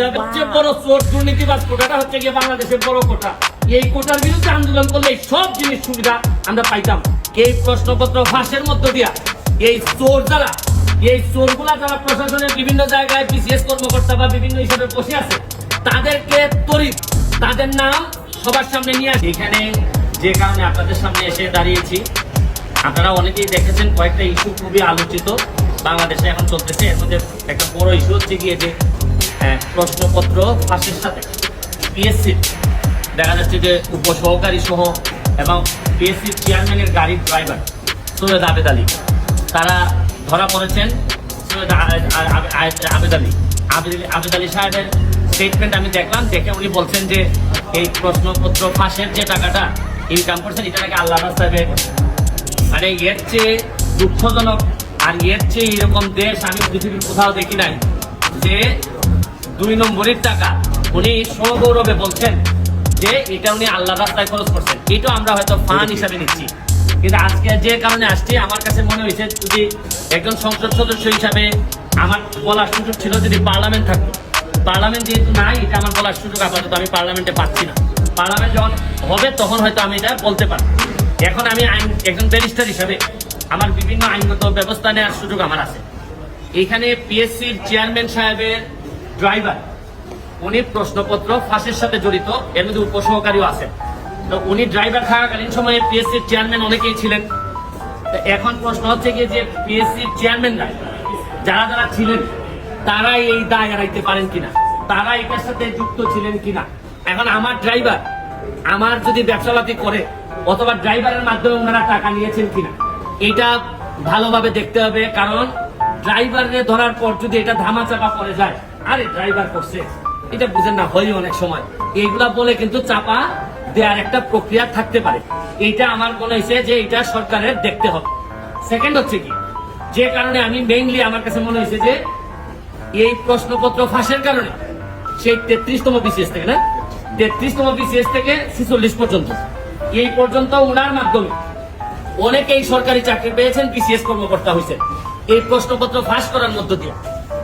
সবচেয়ে বড় চোর দুর্নীতিবাদ কোটাটা হচ্ছে গিয়ে বাংলাদেশের বড় কোটা। এই কোটার বিরুদ্ধে আন্দোলন করলে সব জিনিস সুবিধা আমরা পাইতাম। এই প্রশ্নপত্র ফাঁসের মধ্য দিয়া এই চোর যারা এই চোরগুলা যারা প্রশাসনের বিভিন্ন জায়গায় বিসিএস কর্মকর্তা বা বিভিন্ন হিসাবে বসে আছে তাদেরকে তরিত তাদের নাম সবার সামনে নিয়ে আসে। এখানে যে কারণে আপনাদের সামনে এসে দাঁড়িয়েছি আপনারা অনেকেই দেখেছেন কয়েকটা ইস্যু খুবই আলোচিত। বাংলাদেশে এখন চলতেছে এর মধ্যে একটা বড় ইস্যু হচ্ছে গিয়ে যে আহ, প্রশ্নপত্র ফাঁসের সাথে। পিএসসি দেখা যাচ্ছে যে উপসহকারী সহ এবং পিএসসির চেয়ারম্যানের গাড়ির ড্রাইভার সৈয়দ আবেদ আলী। তারা ধরা পড়েছেন সৈয়দ আবেদ আলী। আবেদ আলী সাহেবের স্টেটমেন্ট আমি দেখলাম দেখে উনি বলছেন যে এই প্রশ্নপত্র ফাঁসের যে টাকাটা ইনকাম করছেন এটা নাকি আল্লাহ করছেন মানে এর চেয়ে দুঃখজনক আর এর চেয়ে এরকম দেশ আমি পৃথিবীর কোথাও দেখি নাই যে দুই নম্বরের টাকা উনি সগৌরবে বলছেন যে এটা উনি আল্লাহ রাস্তায় খরচ করছেন। এটা আমরা হয়তো ফান হিসাবে নিচ্ছি। কিন্তু আজকে যে কারণে আসছি আমার কাছে মনে হয়েছে যদি একজন সংসদ সদস্য হিসাবে আমার বলার সুযোগ ছিল যদি পার্লামেন্ট থাকতো। পার্লামেন্ট যেহেতু নাই এটা আমার বলার সুযোগ আপাতত আমি পার্লামেন্টে পাচ্ছি না। পার্লামেন্ট যখন হবে তখন হয়তো আমি এটা বলতে পারব। এখন আমি আইন একজন ব্যারিস্টার হিসাবে আমার বিভিন্ন আইনগত ব্যবস্থা নেওয়ার সুযোগ আমার আছে। এখানে পিএসসির চেয়ারম্যান সাহেবের ড্রাইভার উনি প্রশ্নপত্র ফাঁসের সাথে জড়িত, এর মধ্যে উপসহকারীও আছেন তো উনি ড্রাইভার থাকাকালীন সময়ে পিএসসির চেয়ারম্যান অনেকেই ছিলেন। এখন প্রশ্ন হচ্ছে কি যে পিএসসির চেয়ারম্যানরা যারা যারা ছিলেন তারা এই দায় এড়াইতে পারেন কিনা? তারা এটার সাথে যুক্ত ছিলেন কিনা? এখন আমার ড্রাইভার আমার যদি ব্যবসাপাতি করে, অথবা ড্রাইভারের মাধ্যমে ওনারা টাকা নিয়েছেন কিনা? এটা ভালোভাবে দেখতে হবে, কারণ ড্রাইভারে ধরার পর যদি এটা ধামাচাপা পড়ে যায় আরে ড্রাইভার করছে। এটা বুঝেন না হয় অনেক সময়। এইগুলা বলে কিন্তু চাপা দেওয়ার একটা প্রক্রিয়া থাকতে পারে। এইটা আমার মনে হয়েছে যে এটা সরকারের দেখতে হবে। সেকেন্ড হচ্ছে কি, যে কারণে আমি মেইনলি আমার কাছে মনে হয়েছে যে এই প্রশ্নপত্র ফাঁসের কারণে সেই তেত্রিশতম বিসিএস থেকে না, তেত্রিশতম বিসিএস থেকে ছিচল্লিশ পর্যন্ত। এই পর্যন্ত ওনার মাধ্যমে অনেকেই সরকারি চাকরি পেয়েছেন বিসিএস কর্মকর্তা হয়েছেন। এই প্রশ্নপত্র ফাঁস করার মধ্য দিয়ে।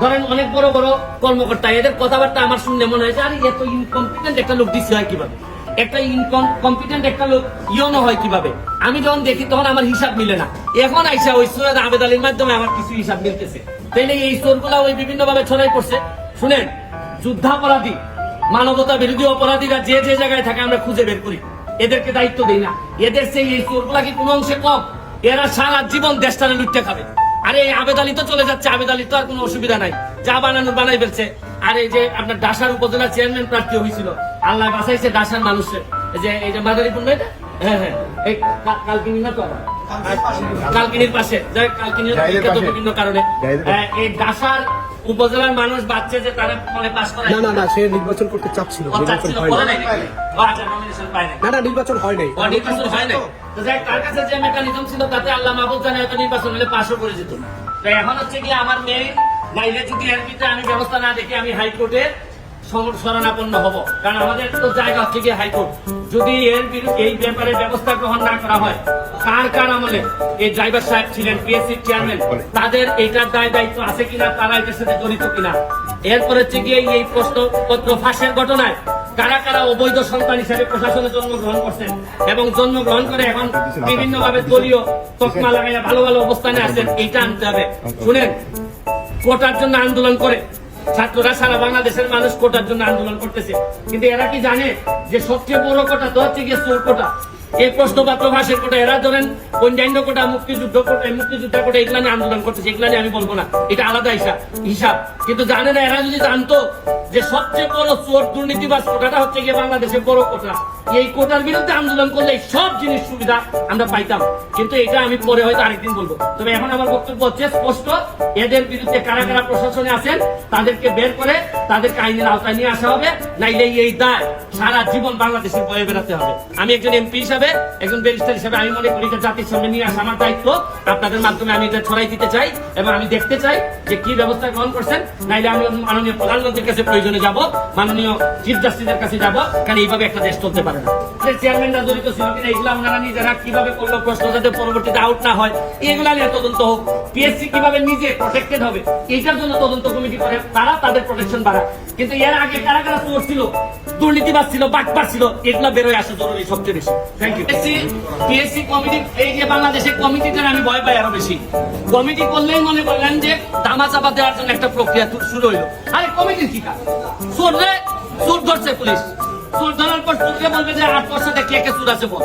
ধরেন অনেক বড় বড় কর্মকর্তা, এদের কথাবার্তা আমার শুনলে মনে হয় আরে, এত ইনকম্পিটেন্ট একটা লোক ডিসি হয় কীভাবে? একটা ইনকম্পিটেন্ট একটা লোক ইয়নো হয় কীভাবে? আমি যখন দেখি, তখন আমার হিসাব মিলে না। এখন আইসা ওই সৈয়দ আবেদ আলীর মাধ্যমে আমার কিছু হিসাব মিলতেছে। তাইলে এই চোরগুলা ওই বিভিন্ন ভাবে ছড়াই পড়ছে। শুনেন, যুদ্ধাপরাধী, মানবতা বিরোধী অপরাধীরা যে যে জায়গায় থাকে, আমরা খুঁজে বের করি। এদেরকে দায়িত্ব দেই না। এদের সেই এই চোরগুলা কি কোনো অংশে কম? এরা সারা জীবন দেশটারে লুটতে খাবে। আরে আবেদ আলী তো চলে যাচ্ছে আবেদ আলী তো আর কোনো অসুবিধা নাই। যা বানানোর বানাই ফেলছে। আর এই যে আপনার ডাসার উপজেলা চেয়ারম্যান প্রার্থী হয়েছিল। আল্লাহ বাঁচাইছে ডাসার মানুষের যে এই যে মাদারীপুর না এটা? হ্যাঁ হ্যাঁ। এই কালকিনি না তো? কালকিনির পাশে। কালকিনির। বিভিন্ন কারণে। হ্যাঁ, এই ডাসার উপজেলার মানুষ বাচ্চা যে তারা ফলে পাস করে না না না সে নির্বাচন করতে চাচ্ছিল নির্বাচন হয় নাই। আচ্ছা। না না নির্বাচন হয় নাই। নির্বাচন হয় নাই। তো যাই তার কাছে যে মেকানিজম ছিল তাতে আল্লাহ মাহবুব জানে হয়তো নির্বাচন হলে পাশও করে যেত। তো এখন হচ্ছে কি আমার মেয়ে নাইলে যদি এর ভিতরে আমি ব্যবস্থা না দেখি আমি হাইকোর্টে শরণাপন্ন হব। কারণ আমাদের তো জায়গা হচ্ছে কি হাইকোর্ট। যদি এর এই ব্যাপারে ব্যবস্থা গ্রহণ না করা হয় কার কার আমলে এই ড্রাইভার সাহেব ছিলেন পিএসসি চেয়ারম্যান তাদের এইটার দায় দায়িত্ব আছে কিনা তারা এটার সাথে জড়িত কিনা। এরপরে হচ্ছে গিয়ে এই প্রশ্নপত্র ফাঁসের ঘটনায় কারা কারা অবৈধ সন্তান হিসেবে প্রশাসনে জন্মগ্রহণ করছেন এবং জন্মগ্রহণ করে এখন বিভিন্ন ভাবে দলীয় তকমা লাগাইয়া ভালো ভালো অবস্থানে আছেন এইটা আনতে হবে। শুনেন কোটার জন্য আন্দোলন করে ছাত্ররা সারা বাংলাদেশের মানুষ কোটার জন্য আন্দোলন করতেছে। কিন্তু এরা কি জানে যে সবচেয়ে বড় কোটা তো হচ্ছে গিয়ে চোর কোটা? এই প্রশ্নপত্র ভাষের কোটা এরা ধরেন অন্যান্য কোটা, মুক্তিযুদ্ধ কোটা মুক্তিযুদ্ধ কোটা এগুলা নিয়ে আন্দোলন করতেছে, এগুলা নিয়ে আমি বলব না। এটা আলাদা হিসাব হিসাব। কিন্তু জানে না, এরা যদি জানতো যে সবচেয়ে বড় চোর দুর্নীতিবাজ কোটাটা হচ্ছে গিয়ে বাংলাদেশের বড় কোটা। এই কোটার বিরুদ্ধে আন্দোলন করলে সব জিনিস সুবিধা আমরা পাইতাম। কিন্তু এটা আমি পরে হয়তো আরেকদিন বলব। তবে এখন আমার বক্তব্য হচ্ছে, স্পষ্ট, এদের বিরুদ্ধে কারা কারা প্রশাসনে আছেন, তাদেরকে বের করে তাদেরকে আইনের আওতায় নিয়ে আসা হবে। নাইলে এই দায় সারা জীবন বাংলাদেশের বয়ে বেড়াতে হবে। আমি একজন এমপি হিসাবে একজন ব্যারিস্টার হিসাবে আমি মনে করি জাতির সামনে নিয়ে আসা আমার দায়িত্ব। আপনাদের মাধ্যমে আমি এটা ছড়াই দিতে চাই এবং আমি দেখতে চাই যে কি ব্যবস্থা গ্রহণ করছেন। নাইলে আমি মাননীয় প্রধানমন্ত্রীর কাছে প্রয়োজনে যাব, মাননীয় চিফ জাস্টিসের কাছে যাব কারণ এইভাবে একটা দেশ চলতে পারে না। চেয়ারম্যানরা জড়িত ছিল কিনা, এগুলো আপনারা নিজেরা কীভাবে করল, প্রশ্ন যাতে পরবর্তীতে আউট না হয়, এগুলা নিয়ে তদন্ত হোক। পিএসসি কীভাবে নিজে প্রোটেক্টেড হবে, এইটার জন্য তদন্ত কমিটি করে, তারা তাদের প্রোটেকশন বাড়ায় কিন্তু এর আগে কারা কারা চোর ছিল দুর্নীতিবাজ ছিল বাটপার ছিল এগুলো বেরোয় আসা জরুরি সবচেয়ে বেশি। থ্যাংক ইউ পিএসসি কমিটি এই যে বাংলাদেশের কমিটিটার আমি ভয় পাই আরও বেশি। কমিটি করলেই মনে করলেন যে দামা চাপা দেওয়ার জন্য একটা প্রক্রিয়া শুরু হইল। আরে কমিটির কি কাজ? চোর রে চোর ধরছে পুলিশ। চোর ধরার পর চোরকে বলবে যে আট বছর কে কে চোর আছে বল।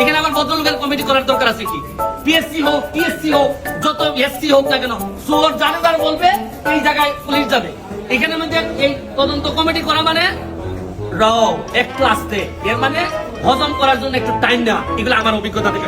এখানে আমার ভদ্রলোকের কমিটি করার দরকার আছে কি? পিএসসি হোক টিএসসি হোক যত এসসি হোক না কেন চোর জানাদার বলবে এই জায়গায় পুলিশ যাবে। এখানে মধ্যে এই তদন্ত কমিটি করা মানে র এক ক্লাসতে এর মানে হজম করার জন্য একটু টাইম নেওয়া। এগুলো আমার অভিজ্ঞতা থেকে